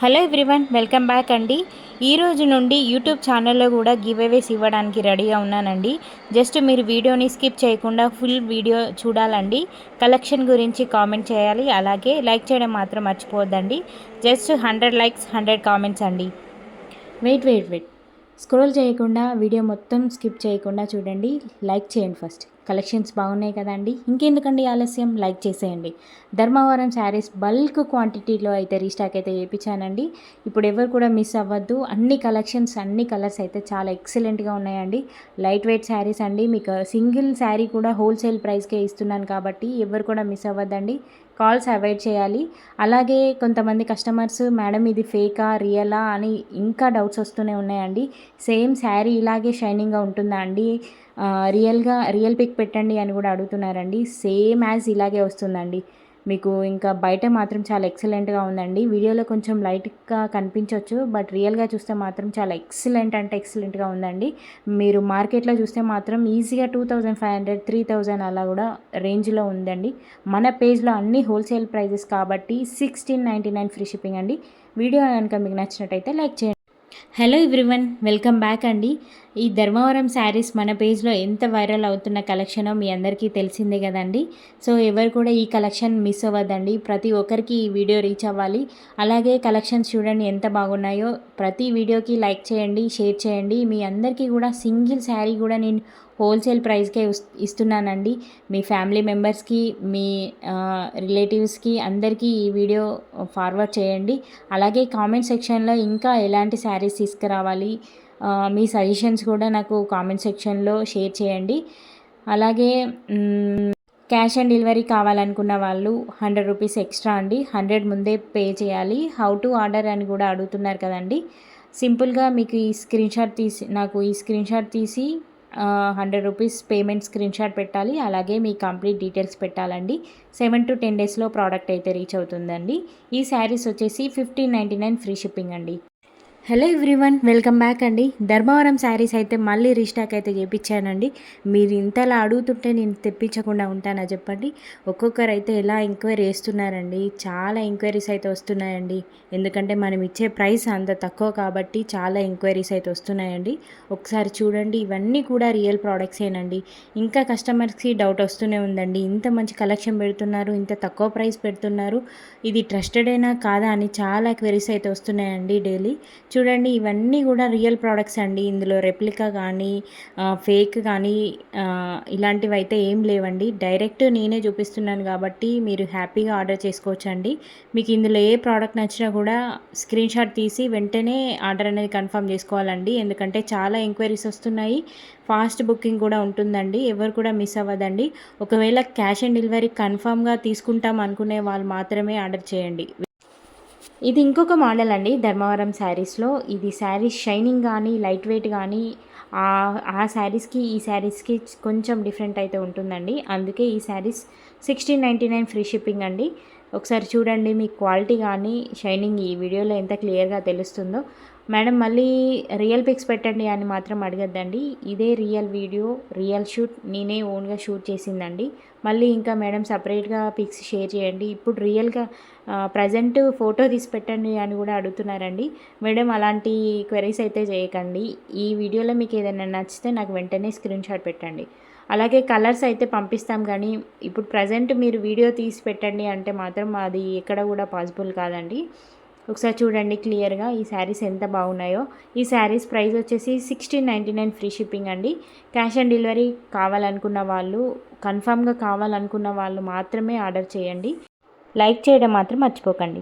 Hello everyone welcome back అండి. ఈ రోజు నుండి యూట్యూబ్ ఛానల్లో కూడా గివ్ అవేస్ ఇవ్వడానికి రెడీగా ఉన్నానండి. జస్ట్ మీరు వీడియోని స్కిప్ చేయకుండా ఫుల్ వీడియో చూడాలండి. కలెక్షన్ గురించి కామెంట్ చేయాలి. అలాగే లైక్ చేయడం మాత్రం మర్చిపోవద్దండి. Just hundred likes hundred comments అండి. Wait wait wait. స్క్రోల్ చేయకుండా వీడియో మొత్తం స్కిప్ చేయకుండా చూడండి. లైక్ చేయండి ఫస్ట్. కలెక్షన్స్ బాగున్నాయి కదండి. ఇంకెందుకండి ఆలస్యం? లైక్ చేసేయండి. ధర్మవరం శారీస్ బల్క్ క్వాంటిటీలో అయితే రీస్టాక్ అయితే చేయించానండి. ఇప్పుడు ఎవరు కూడా మిస్ అవ్వద్దు. అన్ని కలెక్షన్స్ అన్ని కలర్స్ అయితే చాలా ఎక్సలెంట్గా ఉన్నాయండి. లైట్ వెయిట్ శారీస్ అండి. మీకు సింగిల్ శారీ కూడా హోల్సేల్ ప్రైస్కే ఇస్తున్నాను కాబట్టి ఎవరు కూడా మిస్ అవ్వద్దండి. కాల్స్ అవాయిడ్ చేయాలి. అలాగే కొంతమంది కస్టమర్స్ మేడం ఇది ఫేకా రియలా? అని ఇంకా డౌట్స్ వస్తూనే ఉన్నాయండి. సేమ్ శారీ ఇలాగే షైనింగ్గా ఉంటుందా అండి? రియల్గా రియల్ పిక్ పెట్టండి అని కూడా అడుగుతున్నారండి. సేమ్ యాజ్ ఇలాగే వస్తుందండి. మీకు ఇంకా బయట మాత్రం చాలా ఎక్సలెంట్గా ఉందండి. వీడియోలో కొంచెం లైట్గా కనిపించవచ్చు బట్ రియల్గా చూస్తే మాత్రం చాలా ఎక్సలెంట్ అంటే ఎక్సలెంట్గా ఉందండి. మీరు మార్కెట్లో చూస్తే మాత్రం ఈజీగా two thousand five hundred three thousand అలా కూడా రేంజ్లో ఉందండి. మన పేజ్లో అన్ని హోల్సేల్ ప్రైజెస్ కాబట్టి sixteen ninety nine free shipping అండి. వీడియో కనుక మీకు నచ్చినట్టయితే లైక్ చేయండి. హలో ఎవ్రీవన్ వెల్కమ్ బ్యాక్ అండి. ఈ ధర్మవరం శారీస్ మన పేజ్లో ఎంత వైరల్ అవుతున్న కలెక్షనో మీ అందరికీ తెలిసిందే కదండి. సో ఎవరు కూడా ఈ కలెక్షన్ మిస్ అవ్వద్దండి. ప్రతి ఒక్కరికి ఈ వీడియో రీచ్ అవ్వాలి. అలాగే కలెక్షన్స్ చూడండి ఎంత బాగున్నాయో. ప్రతి వీడియోకి లైక్ చేయండి షేర్ చేయండి. మీ అందరికీ కూడా సింగిల్ శారీ కూడా నేను హోల్సేల్ ప్రైస్కే ఇస్తున్నానండి. మీ ఫ్యామిలీ మెంబర్స్కి మీ రిలేటివ్స్కి అందరికీ ఈ వీడియో ఫార్వర్డ్ చేయండి. అలాగే కామెంట్ సెక్షన్లో ఇంకా ఎలాంటి శారీస్ తీసుకురావాలి మీ సజెషన్స్ కూడా నాకు కామెంట్ సెక్షన్లో షేర్ చేయండి. అలాగే క్యాష్ ఆన్ డెలివరీ కావాలనుకున్న వాళ్ళు హండ్రెడ్ రూపీస్ ఎక్స్ట్రా అండి. హండ్రెడ్ ముందే పే చేయాలి. హౌ టు ఆర్డర్ అని కూడా అడుగుతున్నారు కదండి. సింపుల్గా మీకు ఈ స్క్రీన్ షాట్ తీసి నాకు ఈ స్క్రీన్ షాట్ తీసి hundred rupees payment screen shot పెట్టాలి. అలాగే మీ కంప్లీట్ డీటెయిల్స్ పెట్టాలండి. సెవెన్ టు టెన్ డేస్లో ప్రోడక్ట్ అయితే రీచ్ అవుతుందండి. ఈ శారీస్ వచ్చేసి fifteen ninety nine free shipping అండి. హలో ఎవ్రీవన్ వెల్కమ్ బ్యాక్ అండి. ధర్మవరం శారీస్ అయితే మళ్ళీ రీస్టాక్ అయితే చేయించానండి మీరు ఇంతలా అడుగుతుంటే నేను తెప్పించకుండా ఉంటానా చెప్పండి. ఒక్కొక్కరు అయితే ఎలా ఎంక్వైరీ చేస్తున్నారండి? చాలా ఎంక్వైరీస్ అయితే వస్తున్నాయండి. ఎందుకంటే మనం ఇచ్చే ప్రైస్ అంత తక్కువ కాబట్టి చాలా ఎంక్వైరీస్ అయితే వస్తున్నాయండి. ఒకసారి చూడండి ఇవన్నీ కూడా రియల్ ప్రోడక్ట్సేనండి. ఇంకా కస్టమర్స్కి డౌట్ వస్తూనే ఉందండి. ఇంత మంచి కలెక్షన్ పెడుతున్నారు ఇంత తక్కువ ప్రైస్ పెడుతున్నారు. ఇది ట్రస్టెడేనా కాదా అని చాలా క్వెరీస్ అయితే వస్తున్నాయండి డైలీ. చూడండి ఇవన్నీ కూడా రియల్ ప్రోడక్ట్స్ అండి. ఇందులో రెప్లికా కానీ ఫేక్ కానీ ఇలాంటివి అయితే ఏం లేవండి. డైరెక్ట్ నేనే చూపిస్తున్నాను కాబట్టి మీరు హ్యాపీగా ఆర్డర్ చేసుకోవచ్చు అండి మీకు ఇందులో ఏ ప్రోడక్ట్ నచ్చినా కూడా స్క్రీన్ షాట్ తీసి వెంటనే ఆర్డర్ అనేది కన్ఫర్మ్ చేసుకోవాలండి. ఎందుకంటే చాలా ఎంక్వైరీస్ వస్తున్నాయి. ఫాస్ట్ బుకింగ్ కూడా ఉంటుందండి. ఎవరు కూడా మిస్ అవ్వదండి. ఒకవేళ క్యాష్ ఆన్ డెలివరీ కన్ఫామ్గా తీసుకుంటాం అనుకునే వాళ్ళు మాత్రమే ఆర్డర్ చేయండి. ఇది ఇంకొక మోడల్ అండి ధర్మవరం శారీస్లో ఇది శారీస్ షైనింగ్ కానీ లైట్ వెయిట్ కానీ ఆ శారీస్కి ఈ శారీస్కి కొంచెం డిఫరెంట్ అయితే ఉంటుందండి. అందుకే ఈ saris sixteen ninety nine free shipping అండి. ఒకసారి చూడండి మీ క్వాలిటీ కానీ షైనింగ్ ఈ వీడియోలో ఎంత క్లియర్గా తెలుస్తుందో. మేడం మళ్ళీ రియల్ పిక్స్ పెట్టండి అని మాత్రం అడగద్దండి. ఇదే రియల్ వీడియో రియల్ షూట్ నేనే ఓన్గా షూట్ చేసిందండి. మళ్ళీ ఇంకా మేడం సపరేట్గా పిక్స్ షేర్ చేయండి. ఇప్పుడు రియల్గా ప్రజెంట్ ఫోటో తీసి పెట్టండి అని కూడా అడుగుతున్నారండి. మేడం అలాంటి క్వెరీస్ అయితే చేయకండి. ఈ వీడియోలో మీకు ఏదైనా నచ్చితే నాకు వెంటనే స్క్రీన్ షాట్ పెట్టండి. అలాగే కలర్స్ అయితే పంపిస్తాం కానీ ఇప్పుడు ప్రజెంట్ మీరు వీడియో తీసి పెట్టండి అంటే మాత్రం అది ఎక్కడ కూడా పాసిబుల్ కాదండి. ఒకసారి చూడండి క్లియర్గా ఈ శారీస్ ఎంత బాగున్నాయో. ఈ శారీస్ ప్రైస్ వచ్చేసి sixteen ninety nine free shipping అండి. క్యాష్ ఆన్ డెలివరీ కావాలనుకున్న వాళ్ళు కన్ఫామ్గా కావాలనుకున్న వాళ్ళు మాత్రమే ఆర్డర్ చేయండి. లైక్ చేయడం మాత్రం మర్చిపోకండి.